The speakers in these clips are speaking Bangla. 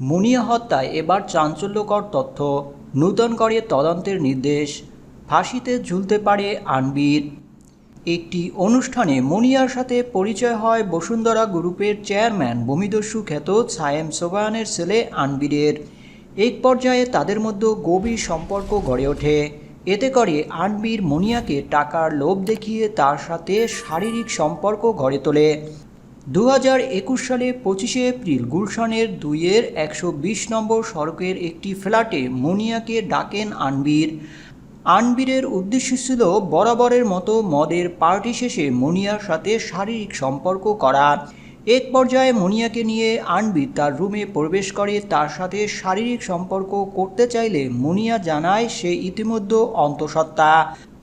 মুনিয়া হত্যায় এবার চাঞ্চল্যকর তথ্য নূতন করে তদন্তের নির্দেশ ফাঁসিতে ঝুলতে পারে আনবির। একটি অনুষ্ঠানে মুনিয়ার সাথে পরিচয় হয় বসুন্ধরা গ্রুপের চেয়ারম্যান ভূমিদস্যু খ্যাত সায়েম সোবায়ানের ছেলে আনবিরের। এক পর্যায়ে তাদের মধ্যে গভীর সম্পর্ক গড়ে ওঠে। এতে করে আনবির মুনিয়াকে টাকার লোভ দেখিয়ে তার সাথে শারীরিক সম্পর্ক গড়ে তোলে। দু হাজার একুশ সালে পঁচিশে এপ্রিল গুলশানের দুইয়ের একশো বিশ নম্বর সড়কের একটি ফ্ল্যাটে মুনিয়াকে ডাকেন আনবির। আনবিরের উদ্দেশ্য ছিল বরাবরের মতো মদের পার্টি শেষে মুনিয়ার সাথে শারীরিক সম্পর্ক করা। এক পর্যায়ে মুনিয়াকে নিয়ে আনবির তার রুমে প্রবেশ করে, তার সাথে শারীরিক সম্পর্ক করতে চাইলে মুনিয়া জানায় সে ইতিমধ্যে অন্তঃসত্ত্বা।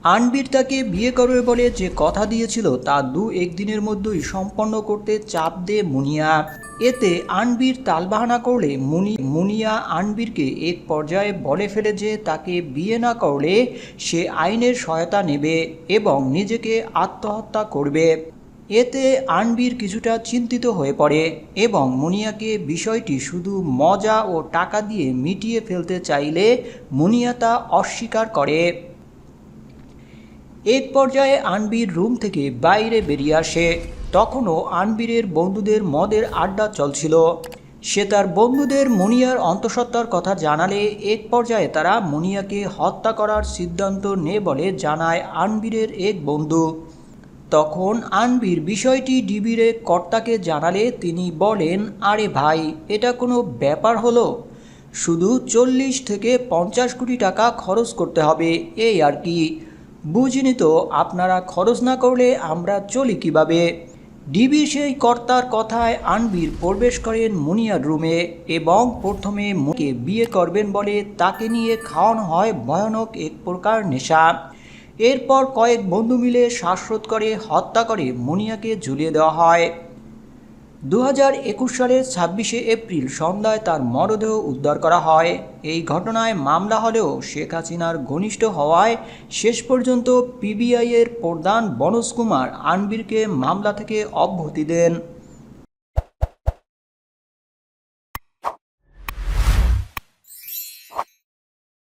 আনবির তাকে বিয়ে করবে বলে যে কথা দিয়েছিল তা দু একদিনের মধ্যেই সম্পন্ন করতে চাপ দেয় মুনিয়া। এতে আনবির তালবাহানা করলে মুনি মুনিয়া আনবিরকে এক পর্যায়ে বলে ফেলে যে তাকে বিয়ে না করলে সে আইনের সহায়তা নেবে এবং নিজেকে আত্মহত্যা করবে। এতে আনবির কিছুটা চিন্তিত হয়ে পড়ে এবং মুনিয়াকে বিষয়টি শুধু মজা ও টাকা দিয়ে মিটিয়ে ফেলতে চাইলে মুনিয়া তা অস্বীকার করে। এক পর্যায়ে আনবির রুম থেকে বাইরে বেরিয়ে আসে। তখনও আনবিরের বন্ধুদের মদের আড্ডা চলছিল। সে তার বন্ধুদের মুনিয়ার অন্তঃসত্ত্বার কথা জানালে এক পর্যায়ে তারা মুনিয়াকে হত্যা করার সিদ্ধান্ত নেয় বলে জানায় আনবিরের এক বন্ধু। তখন আনবির বিষয়টি ডিবির কর্তাকে জানালে তিনি বলেন, আরে ভাই, এটা কোনো ব্যাপার হলো? শুধু চল্লিশ থেকে পঞ্চাশ কোটি টাকা খরচ করতে হবে, এই আর কি। বুঝিনি তো আপনারা খরচ না করলে আমরা চলি কীভাবে? ডিবি সেই কর্তার কথায় আনবির প্রবেশ করেন মুনিয়ার রুমে এবং প্রথমে মুকে বিয়ে করবেন বলে তাকে নিয়ে খাওয়ানো হয় ভয়ানক এক প্রকার নেশা। এরপর কয়েক বন্ধু মিলে শ্বাসরোধ করে হত্যা করে মুনিয়াকে ঝুলিয়ে দেওয়া হয়। দু হাজার একুশ সালের ছাব্বিশে এপ্রিল সন্ধ্যায় তার মরদেহ উদ্ধার করা হয়। এই ঘটনায় মামলা হলেও শেখ হাসিনার ঘনিষ্ঠ হওয়ায় শেষ পর্যন্ত পিবিআইয়ের প্রধান বনজ কুমার আনবিরকে মামলা থেকে অব্যাহতি দেন।